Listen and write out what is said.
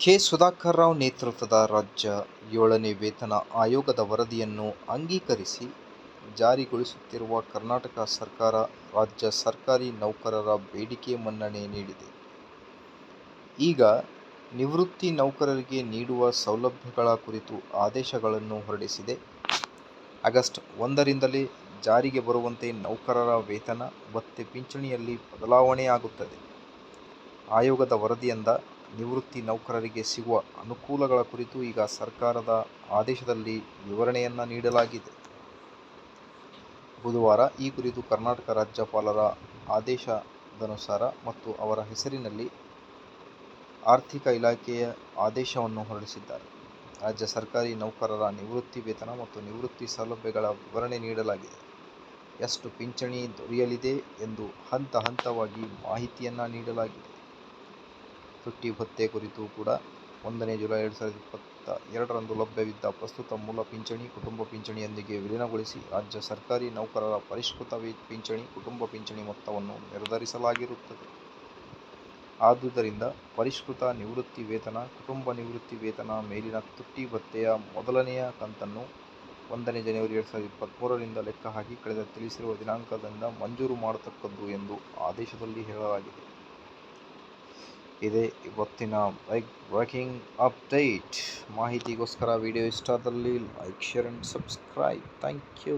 K. Sudhakar Rao ನೇತೃತ್ವದ ರಾಜ್ಯ ಏಳನೇ ವೇತನ ಆಯೋಗದ ವರದಿಯನ್ನು ಅಂಗೀಕರಿಸಿ ಜಾರಿಗೊಳಿಸುತ್ತಿರುವ ಕರ್ನಾಟಕ ಸರ್ಕಾರ ರಾಜ್ಯ ಸರ್ಕಾರಿ ನೌಕರರ ಬೇಡಿಕೆ ಮನ್ನಣೆ ನೀಡಿದೆ. ಈಗ ನಿವೃತ್ತಿ ನೌಕರರಿಗೆ ನೀಡುವ ಸೌಲಭ್ಯಗಳ ಕುರಿತು ಆದೇಶಗಳನ್ನು ಹೊರಡಿಸಿದೆ. ಆಗಸ್ಟ್ ಒಂದರಿಂದಲೇ ಜಾರಿಗೆ ಬರುವಂತೆ ನೌಕರರ ವೇತನ, ಭತ್ಯೆ, ಪಿಂಚಣಿಯಲ್ಲಿ ಬದಲಾವಣೆಯಾಗುತ್ತದೆ. ಆಯೋಗದ ವರದಿಯಿಂದ ನಿವೃತ್ತ ನೌಕರರಿಗೆ ಸಿಗುವ ಅನುಕೂಲಗಳ ಕುರಿತು ಈಗ ಸರ್ಕಾರದ ಆದೇಶದಲ್ಲಿ ವಿವರಣೆಯನ್ನು ನೀಡಲಾಗಿದೆ. ಬುಧವಾರ ಈ ಕುರಿತು ಕರ್ನಾಟಕ ರಾಜ್ಯಪಾಲರ ಆದೇಶದನುಸಾರ ಮತ್ತು ಅವರ ಹೆಸರಿನಲ್ಲಿ ಆರ್ಥಿಕ ಇಲಾಖೆಯ ಆದೇಶವನ್ನು ಹೊರಡಿಸಿದ್ದಾರೆ. ರಾಜ್ಯ ಸರ್ಕಾರಿ ನೌಕರರ ನಿವೃತ್ತಿ ವೇತನ ಮತ್ತು ನಿವೃತ್ತಿ ಸೌಲಭ್ಯಗಳ ವಿವರಣೆ ನೀಡಲಾಗಿದೆ. ಎಷ್ಟು ಪಿಂಚಣಿ ದೊರೆಯಲಿದೆ ಎಂದು ಹಂತ ಹಂತವಾಗಿ ಮಾಹಿತಿಯನ್ನು ನೀಡಲಾಗಿದೆ. ತುಟ್ಟಿ ಭತ್ಯೆ ಕುರಿತು ಕೂಡ ಒಂದನೇ ಜುಲೈ ಎರಡು ಸಾವಿರದ ಇಪ್ಪತ್ತ ಎರಡರಂದು ಲಭ್ಯವಿದ್ದ ಪ್ರಸ್ತುತ ಮೂಲ ಪಿಂಚಣಿ, ಕುಟುಂಬ ಪಿಂಚಣಿಯೊಂದಿಗೆ ವಿಲೀನಗೊಳಿಸಿ ರಾಜ್ಯ ಸರ್ಕಾರಿ ನೌಕರರ ಪರಿಷ್ಕೃತ ಪಿಂಚಣಿ, ಕುಟುಂಬ ಪಿಂಚಣಿ ಮೊತ್ತವನ್ನು ನಿರ್ಧರಿಸಲಾಗಿರುತ್ತದೆ. ಆದುದರಿಂದ ಪರಿಷ್ಕೃತ ನಿವೃತ್ತಿ ವೇತನ, ಕುಟುಂಬ ನಿವೃತ್ತಿ ವೇತನ ಮೇಲಿನ ತುಟ್ಟಿ ಭತ್ಯೆಯ ಮೊದಲನೆಯ ಕಂತನ್ನು ಒಂದನೇ ಜನವರಿ ಎರಡು ಸಾವಿರದ ಇಪ್ಪತ್ತ್ಮೂರರಿಂದ ಲೆಕ್ಕ ಹಾಕಿ ಕಳೆದ ತಿಳಿಸಿರುವ ದಿನಾಂಕದಿಂದ ಮಂಜೂರು ಮಾಡತಕ್ಕದ್ದು ಎಂದು ಆದೇಶದಲ್ಲಿ ಹೇಳಲಾಗಿದೆ. ಇದೇ ಇವತ್ತಿನ ಬೈಕ್ ಬ್ರೇಕಿಂಗ್ ಅಪ್ಡೇಟ್. ಮಾಹಿತಿಗೋಸ್ಕರ ವಿಡಿಯೋ ಇಷ್ಟವಾದಲ್ಲಿ like, share and subscribe. Thank you